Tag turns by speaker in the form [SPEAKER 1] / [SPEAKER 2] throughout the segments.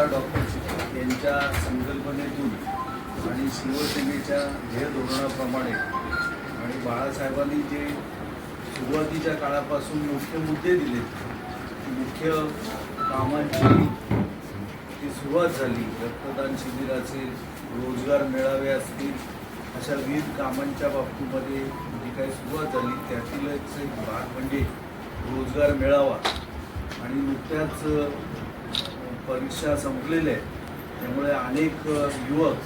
[SPEAKER 1] काका डॉक्टर यांच्या संकल्पनेतून आणि शिवसेनेच्या ध्येय धोरणाप्रमाणे आणि बाळासाहेबांनी जे सुरुवातीच्या काळापासून मुख्य मुद्दे दिले मुख्य कामांची ती सुरुवात झाली रक्तदान शिबिर असेल रोजगार मेळावे असतील अशा विविध कामांच्या बाबतीमध्ये जी काही सुरुवात झाली त्यातीलच एक भाग म्हणजे रोजगार मेळावा. आणि नुकत्याच परीक्षा संपलेल्या आहेत. त्यामुळे अनेक युवक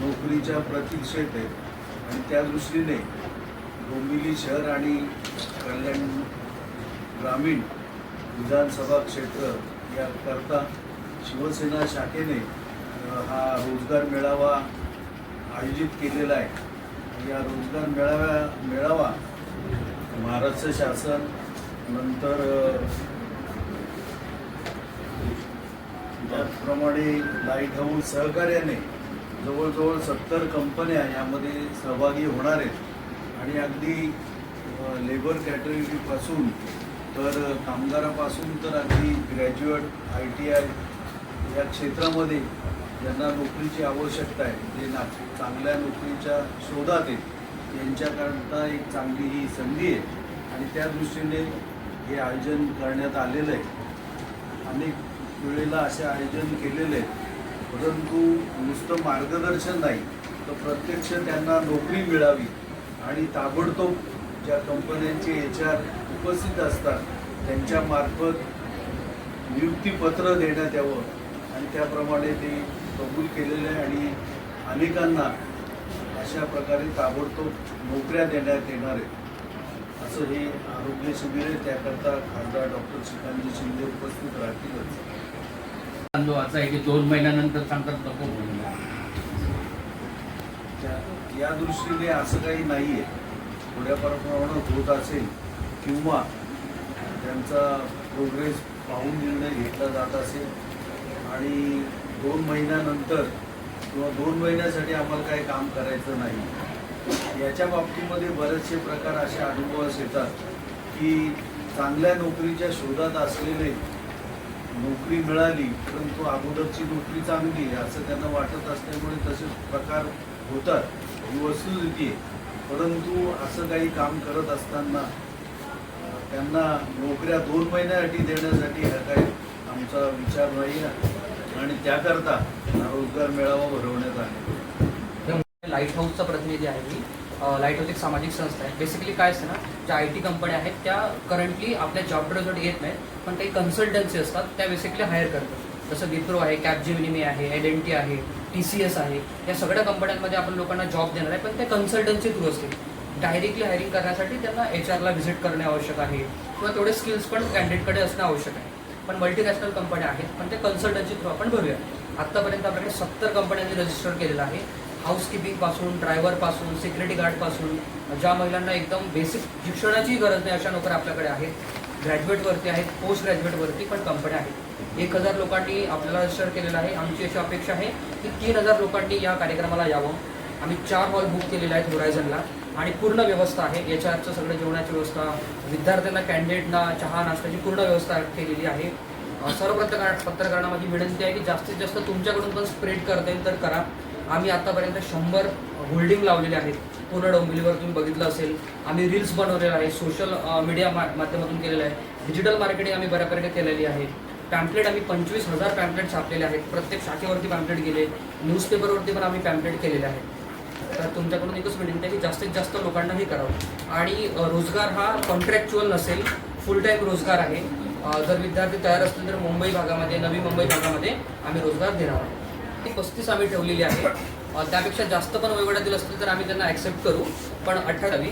[SPEAKER 1] नोकरीच्या प्रतीक्षेत आहेत. आणि त्या दृष्टीने डोंबिवली शहर आणि कल्याण ग्रामीण विधानसभा क्षेत्र याकरता शिवसेना शाखेने हा रोजगार मेळावा आयोजित केलेला आहे. या रोजगार मेळाव्या मेळावा महाराष्ट्र शासन नंतर त्याचप्रमाणे लाइट हाऊस सहकार्याने जवळजवळ सत्तर कंपन्या यामध्ये सहभागी होणार आहेत. आणि अगदी लेबर कॅटेगरीपासून तर कामगारापासून तर अगदी ग्रॅज्युएट आय टी आय या क्षेत्रामध्ये ज्यांना नोकरीची आवश्यकता आहे जे ना चांगल्या नोकरीच्या शोधात आहेत यांच्याकरता एक चांगली ही संधी आहे. आणि त्या दृष्टीने हे आयोजन करण्यात आलेलं आहे. अनेक वेळेला असे आयोजन केलेले परंतु नुसतं मार्गदर्शन नाही तर प्रत्यक्ष त्यांना नोकरी मिळावी आणि ताबडतोब ज्या कंपन्यांचे एच आर उपस्थित असतात त्यांच्यामार्फत नियुक्तीपत्र देण्यात यावं. आणि त्याप्रमाणे ते कबूल केलेले आहे आणि अनेकांना अशा प्रकारे ताबडतोब नोकऱ्या देण्यात येणार आहेत. असं हे आरोग्य शिबिर आहे. त्याकरता खासदार डॉक्टर श्रीकांतजी शिंदे उपस्थित राहतीलच.
[SPEAKER 2] तांदूळ असा आहे की दोन महिन्यानंतर सांगतात नको म्हणून.
[SPEAKER 1] या दृष्टीने असं काही नाही आहे थोड्याफार प्रमाणात होत असेल किंवा त्यांचा प्रोग्रेस पाहून निर्णय घेतला जात असेल आणि दोन महिन्यानंतर किंवा दोन महिन्यासाठी आम्हाला काही काम करायचं नाही. याच्या बाबतीमध्ये बरेचसे प्रकार असे अनुभवास येतात की चांगल्या नोकरीच्या शोधात असलेले नोकरी मिळाली परंतु अगोदरची नोकरी चांगली आहे असं त्यांना वाटत असल्यामुळे तसे प्रकार होतात. ही वस्तुस्थिती आहे. परंतु असं काही काम करत असताना त्यांना नोकऱ्या दोन महिन्यासाठी देण्यासाठी हा काही आमचा विचार नाही आणि त्याकरता रोजगार मेळावा भरवण्यात आला
[SPEAKER 3] लाइट हाऊसचा प्रतिनिधी आहे मी. लाइट हाऊस सामाजिक संस्था आहे बेसिकली काय असतं ना ज्या आय टी कंपन्या आहेत त्या करंटली आपल्या जॉब रिझल्ट येत नाहीत पण काही कन्सल्टन्सी असतात त्या बेसिकली हायर करतात. जसं विप्रो आहे कॅपजिमिनी आहे एल एन टी आहे टी सी एस आहे या सगळ्या कंपन्यांमध्ये आपण लोकांना जॉब देणार आहे पण ते कन्सल्टन्सी थ्रू असतील. डायरेक्टली हायरिंग करण्यासाठी त्यांना एच आरला व्हिजिट करणे आवश्यक आहे किंवा तेवढे स्किल्स पण कॅन्डिडेटकडे असणं आवश्यक आहे. पण मल्टीनॅशनल कंपन्या आहेत पण ते कन्सल्टन्सी थ्रू आपण भरूया. आत्तापर्यंत आपल्याकडे सत्तर कंपन्यांनी रजिस्टर केलेलं आहे. हाऊसकीपिंगपासून ड्रायव्हरपासून सिक्युरिटी गार्डपासून ज्या महिलांना एकदम बेसिक शिक्षणाची गरज नाही अशा नोकऱ्या आपल्याकडे आहेत. ग्रॅज्युएटवरती आहेत पोस्ट ग्रॅज्युएटवरती पण कंपन्या आहेत. एक हजार लोकांनी आपल्याला रजिस्टर केलेलं आहे. आमची अशी अपेक्षा आहे की तीन हजार लोकांनी या कार्यक्रमाला यावं. आम्ही चार हॉल बुक केलेले आहेत होरायझनला आणि पूर्ण व्यवस्था आहे. याच्या आजचं सगळं जेवणाची व्यवस्था विद्यार्थ्यांना कॅन्डिडेटना चहा नाश्त्याची पूर्ण व्यवस्था केलेली आहे. सर्व पत्रकार पत्रकारांना माझी विनंती आहे की जास्तीत जास्त तुमच्याकडून पण स्प्रेड करता येईल तर करा. आम्ही आतापर्यंत शंभर होल्डिंग लावलेले आहेत. पूर्ण डोंबिवलीवर तुम्ही बघितलं असेल. आम्ही रील्स बनवलेलं आहे सोशल मीडिया माध्यमातून केलेलं आहे डिजिटल मार्केटिंग आम्ही बऱ्यापैकी केलेली आहे. पॅम्पलेट आम्ही पंचवीस हजार पॅम्पलेट छापलेले आहेत. प्रत्येक शाखेवरती पॅम्पलेट गेले. न्यूजपेपरवरती पण आम्ही पॅम्पलेट केलेले आहेत. तर तुमच्याकडून एकच विनंती आहे की जास्तीत जास्त लोकांना हे करावं. आणि रोजगार हा कॉन्ट्रॅक्च्युअल नसेल. फुल टाईम रोजगार आहे. जर विद्यार्थी तयार असतील तर मुंबई भागामध्ये नवी मुंबई भागामध्ये आम्ही रोजगार देणार आहोत. ती पस्तीस आम्ही ठेवलेली आहे. त्यापेक्षा जास्त पण वयोगटात दिलं असतील तर आम्ही त्यांना ॲक्सेप्ट करू. पण अठ्ठावी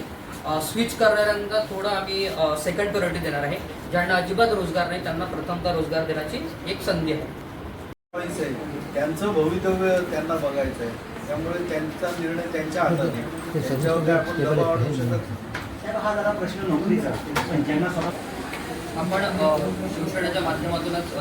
[SPEAKER 3] स्विच करणाऱ्यांना थोडं आम्ही सेकंड प्रायोरिटी देणार आहे. ज्यांना अजिबात रोजगार नाही त्यांना प्रथमतः रोजगार देण्याची एक संधी आहे.
[SPEAKER 1] त्यांचं भवितव्य त्यांना बघायचं आहे. त्यामुळे त्यांचा निर्णय त्यांच्या हातात आहे. त्याच्यावर काय आपण दबाव आणू शकत
[SPEAKER 4] हा जरा प्रश्न नोकरीचा पण ज्यांना
[SPEAKER 3] आपण शिवसेनेच्या माध्यमातूनच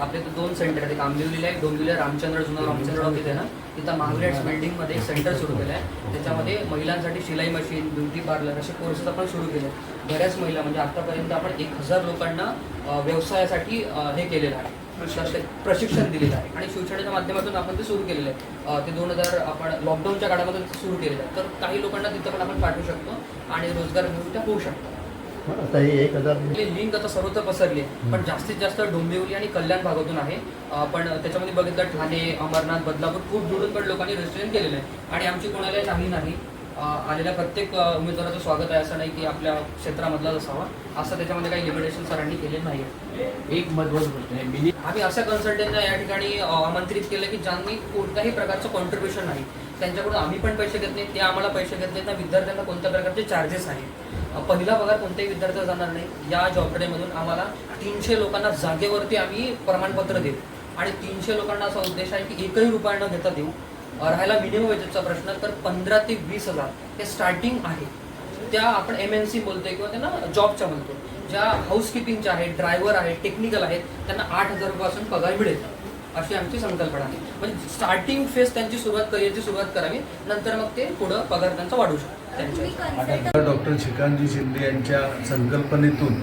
[SPEAKER 3] आपले दोन सेंटर आहेत. एक आंबिवलीला आहे डोंबिवलीला रामचंद्र जुना रामचंद्र आहे ना? तिथं महाविराट्स बिल्डिंगमध्ये एक सेंटर सुरू केलं आहे त्याच्यामध्ये महिलांसाठी शिलाई मशीन ब्युटी पार्लर असे कोर्सेस आपण सुरू केले आहेत. बऱ्याच महिला म्हणजे आतापर्यंत आपण एक हजार लोकांना व्यवसायासाठी हे केलेलं आहे. प्रशिक्षण दिलेलं आहे. आणि शिवसेनेच्या माध्यमातून आपण ते सुरू केलेलं आहे. ते दोन हजार आपण लॉकडाऊनच्या काळामध्ये सुरू केलेलं आहे. तर काही लोकांना तिथं पण आपण पाठवू शकतो आणि रोजगार मिळून त्या होऊ शकतात.
[SPEAKER 5] आता हे एक हजार
[SPEAKER 3] आपली लिंक आता सर्वत्र पसरली आहे. पण जास्तीत जास्त डोंबिवली आणि कल्याण भागातून आहे. पण त्याच्यामध्ये बघितलं ठाणे अमरनाथ बदलापूर खूप दुरून पण लोकांनी रजिस्ट्रेशन केलेलं आहे. आणि आमची कोणालाही नाही नाही. आलेल्या प्रत्येक उमेदवाराचं स्वागत आहे असं नाही की आपल्या क्षेत्रामधलाच असावा. असं त्याच्यामध्ये काही लिमिटेशन सरांनी केले नाही
[SPEAKER 2] एक महत्वाची गोष्ट आहे.
[SPEAKER 3] आम्ही अशा कन्सल्टंटना या ठिकाणी आमंत्रित केलं की ज्यांनी कोणत्याही प्रकारचं कॉन्ट्रीब्युशन नाही. त्यांच्याकडून आम्ही पण पैसे घेत नाही ते आम्हाला पैसे घेत नाहीत. ना विद्यार्थ्यांना कोणत्या प्रकारचे चार्जेस आहेत? पहिला पगार कोणत्याही विद्यार्थ्याला जाणार नाही. या जॉबकडेमधून आम्हाला तीनशे लोकांना जागेवरती आम्ही प्रमाणपत्र देऊ. आणि तीनशे लोकांना असा उद्देश आहे की एकही रुपया न घेता देऊ. राहायला मिनिमम वेजेसचा प्रश्न तर पंधरा ते वीस हजार हे स्टार्टिंग आहे. त्या आपण एम एन सी बोलतोय किंवा त्यांना जॉबच्या म्हणतो ज्या हाऊसकीपिंगच्या आहेत ड्रायव्हर आहेत टेक्निकल आहेत त्यांना आठ हजार रुपयापासून पगार मिळेल. अशी आमची संकल्पना आहे. म्हणजे स्टार्टिंग फेज त्यांची सुरुवात करिअरची सुरुवात करावी नंतर मग ते पुढं पगार त्यांचा वाढू शकतो त्यांच्या
[SPEAKER 1] डॉक्टर श्रीकांतजी शिंदे यांच्या संकल्पनेतून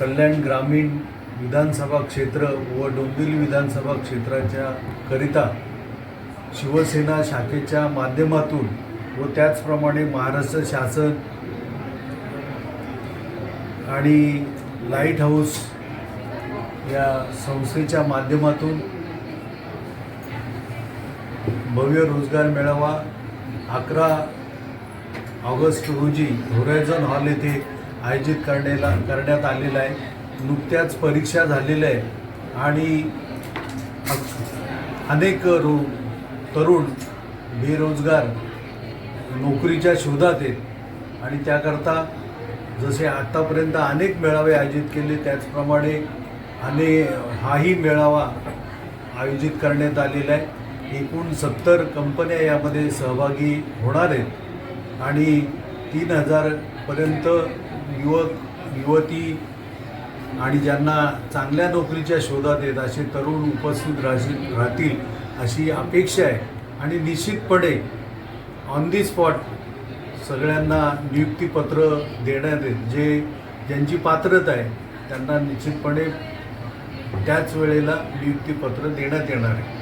[SPEAKER 1] कल्याण ग्रामीण विधानसभा क्षेत्र व डोंबिवली विधानसभा क्षेत्राच्या करिता शिवसेना शाखेच्या माध्यमातून व त्याचप्रमाणे महाराष्ट्र शासन आणि लाइट हाऊस या संस्थेच्या माध्यमातून भव्य रोजगार मेळावा अकरा ऑगस्ट रोजी होरायझन हॉल येथे आयोजित करण्याला करण्यात आलेला आहे. नुकत्याच परीक्षा झालेल्या आहे आणि अनेक रो तरुण बेरोजगार नोकरीच्या शोधात आहेत. आणि त्याकरता जसे आत्तापर्यंत अनेक मेळावे आयोजित केले त्याचप्रमाणे आणि हाही मेळावा आयोजित करण्यात आलेला आहे. एकूण सत्तर कंपन्या यामध्ये सहभागी होणार आहेत. आणि तीन हजारपर्यंत युवक युवती आणि ज्यांना चांगल्या नोकरीच्या शोधात आहेत असे तरुण उपस्थित राहतील राहतील अशी अपेक्षा आहे. आणि निश्चितपणे ऑन दी स्पॉट सगळ्यांना नियुक्तीपत्र देण्यात येईल जे ज्यांची पात्रता आहे त्यांना निश्चितपणे त्याच वेळेला नियुक्तीपत्र देण्यात येणार आहे.